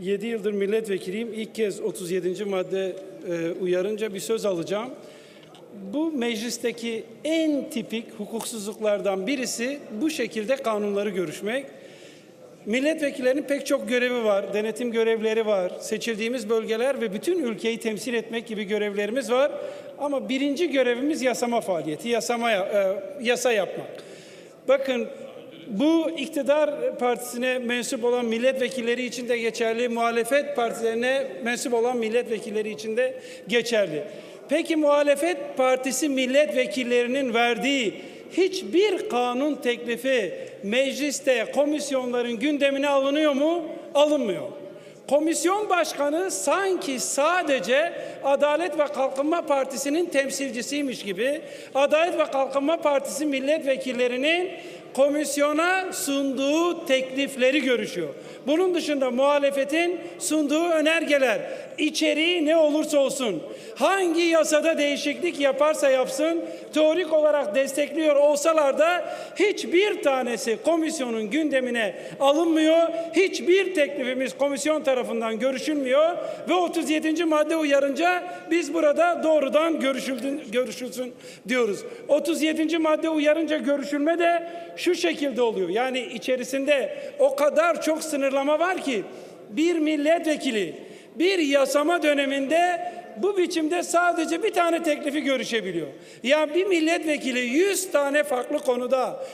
7 yıldır milletvekiliyim. İlk kez 37. madde e, uyarınca bir söz alacağım. Bu meclisteki en tipik hukuksuzluklardan birisi bu şekilde kanunları görüşmek. Milletvekillerinin pek çok görevi var, denetim görevleri var, seçildiğimiz bölgeler ve bütün ülkeyi temsil etmek gibi görevlerimiz var. Ama birinci görevimiz yasama faaliyeti, yasama, e, yasa yapmak. Bakın bu iktidar partisine mensup olan milletvekilleri için de geçerli, muhalefet partilerine mensup olan milletvekilleri için de geçerli. Peki muhalefet partisi milletvekillerinin verdiği hiçbir kanun teklifi mecliste komisyonların gündemine alınıyor mu? Alınmıyor. Komisyon başkanı sanki sadece Adalet ve Kalkınma Partisi'nin temsilcisiymiş gibi Adalet ve Kalkınma Partisi milletvekillerinin komisyona sunduğu teklifleri görüşüyor. Bunun dışında muhalefetin sunduğu önergeler, içeriği ne olursa olsun, hangi yasada değişiklik yaparsa yapsın, teorik olarak destekliyor olsalar da hiçbir tanesi komisyonun gündemine alınmıyor, hiçbir teklifimiz komisyon tarafından görüşülmüyor ve 37. madde uyarınca biz burada doğrudan görüşüldün, görüşülsün diyoruz. 37. madde uyarınca görüşülme de şu şekilde oluyor. Yani içerisinde o kadar çok sınırlama var ki bir milletvekili bir yasama döneminde bu biçimde sadece bir tane teklifi görüşebiliyor. Ya bir milletvekili 100 tane farklı konuda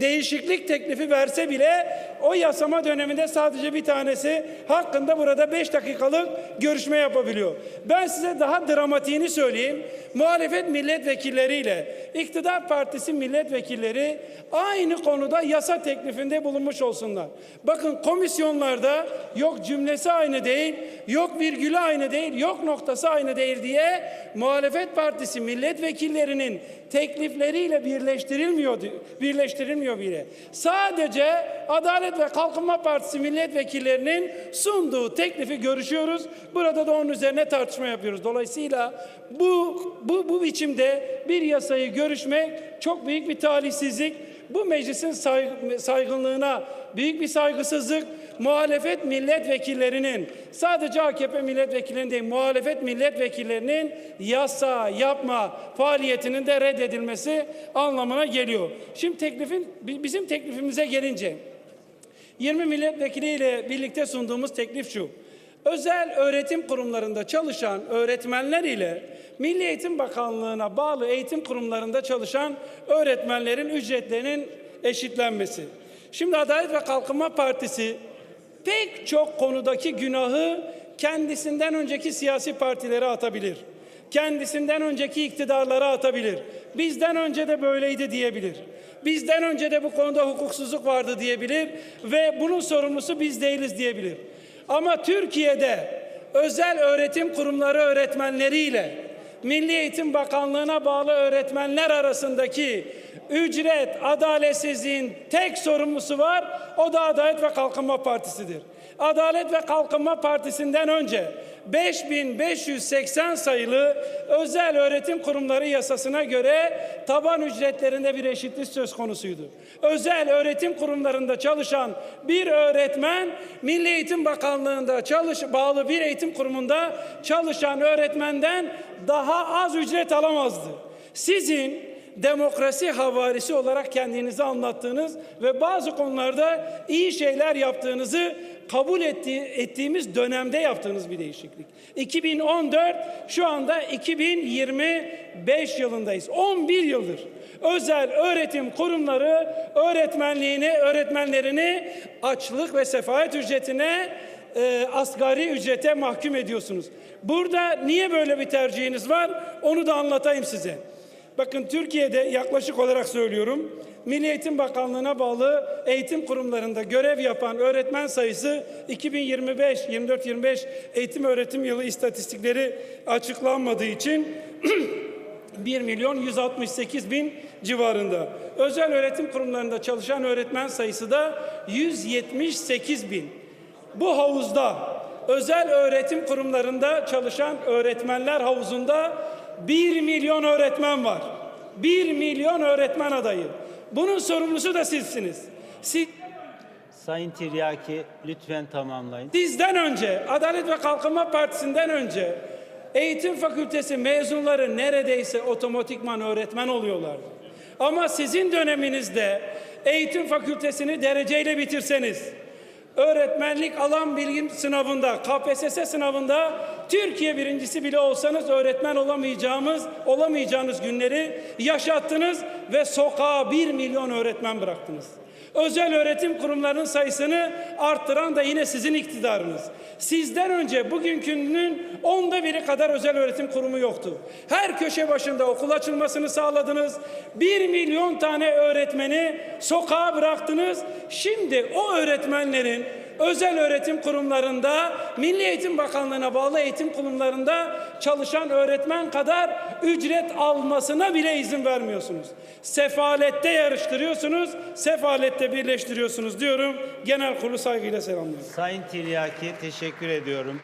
değişiklik teklifi verse bile o yasama döneminde sadece bir tanesi hakkında burada 5 dakikalık görüşme yapabiliyor. Ben size daha dramatiğini söyleyeyim. Muhalefet milletvekilleriyle iktidar partisi milletvekilleri aynı konuda yasa teklifinde bulunmuş olsunlar. Bakın komisyonlarda yok cümlesi aynı değil, yok virgülü aynı değil, yok noktası aynı değil diye muhalefet partisi milletvekillerinin teklifleriyle birleştirilmiyor birleştirilmiyor bile. Sadece Adalet ve Kalkınma Partisi milletvekillerinin sunduğu teklifi görüşüyoruz. Burada da onun üzerine tartışma yapıyoruz. Dolayısıyla bu bu bu biçimde bir yasayı görüşmek çok büyük bir talihsizlik. Bu meclisin say- saygınlığına büyük bir saygısızlık. Muhalefet milletvekillerinin sadece AKP milletvekillerinin değil muhalefet milletvekillerinin yasa yapma faaliyetinin de reddedilmesi anlamına geliyor. Şimdi teklifin bi- bizim teklifimize gelince 20 milletvekiliyle birlikte sunduğumuz teklif şu. Özel öğretim kurumlarında çalışan öğretmenler ile Milli Eğitim Bakanlığı'na bağlı eğitim kurumlarında çalışan öğretmenlerin ücretlerinin eşitlenmesi. Şimdi Adalet ve Kalkınma Partisi pek çok konudaki günahı kendisinden önceki siyasi partilere atabilir. Kendisinden önceki iktidarlara atabilir. Bizden önce de böyleydi diyebilir. Bizden önce de bu konuda hukuksuzluk vardı diyebilir ve bunun sorumlusu biz değiliz diyebilir. Ama Türkiye'de özel öğretim kurumları öğretmenleriyle Milli Eğitim Bakanlığı'na bağlı öğretmenler arasındaki ücret adaletsizliğin tek sorumlusu var. O da Adalet ve Kalkınma Partisi'dir. Adalet ve Kalkınma Partisi'nden önce 5580 sayılı özel öğretim kurumları yasasına göre taban ücretlerinde bir eşitlik söz konusuydu. Özel öğretim kurumlarında çalışan bir öğretmen Milli Eğitim Bakanlığı'nda çalış bağlı bir eğitim kurumunda çalışan öğretmenden daha az ücret alamazdı. Sizin demokrasi havarisi olarak kendinizi anlattığınız ve bazı konularda iyi şeyler yaptığınızı kabul ettiği, ettiğimiz dönemde yaptığınız bir değişiklik. 2014 şu anda 2025 yılındayız. 11 yıldır özel öğretim kurumları öğretmenliğini, öğretmenlerini açlık ve sefalet ücretine e, asgari ücrete mahkum ediyorsunuz. Burada niye böyle bir tercihiniz var? Onu da anlatayım size. Bakın Türkiye'de yaklaşık olarak söylüyorum. Milli Eğitim Bakanlığı'na bağlı eğitim kurumlarında görev yapan öğretmen sayısı 2025 24-25 eğitim öğretim yılı istatistikleri açıklanmadığı için 1 milyon 168 bin civarında. Özel öğretim kurumlarında çalışan öğretmen sayısı da 178 bin. Bu havuzda özel öğretim kurumlarında çalışan öğretmenler havuzunda 1 milyon öğretmen var. 1 milyon öğretmen adayı. Bunun sorumlusu da sizsiniz. Siz Sayın Tiryaki lütfen tamamlayın. Sizden önce, Adalet ve Kalkınma Partisi'nden önce eğitim fakültesi mezunları neredeyse otomatikman öğretmen oluyorlardı. Ama sizin döneminizde eğitim fakültesini dereceyle bitirseniz, öğretmenlik alan bilgim sınavında, KPSS sınavında Türkiye birincisi bile olsanız öğretmen olamayacağımız, olamayacağınız günleri yaşattınız ve sokağa bir milyon öğretmen bıraktınız. Özel öğretim kurumlarının sayısını arttıran da yine sizin iktidarınız. Sizden önce bugünkünün onda biri kadar özel öğretim kurumu yoktu. Her köşe başında okul açılmasını sağladınız. Bir milyon tane öğretmeni sokağa bıraktınız. Şimdi o öğretmenlerin özel öğretim kurumlarında, Milli Eğitim Bakanlığı'na bağlı eğitim kurumlarında çalışan öğretmen kadar ücret almasına bile izin vermiyorsunuz. Sefalette yarıştırıyorsunuz, sefalette birleştiriyorsunuz diyorum. Genel kurulu saygıyla selamlıyorum. Sayın Tiryaki teşekkür ediyorum.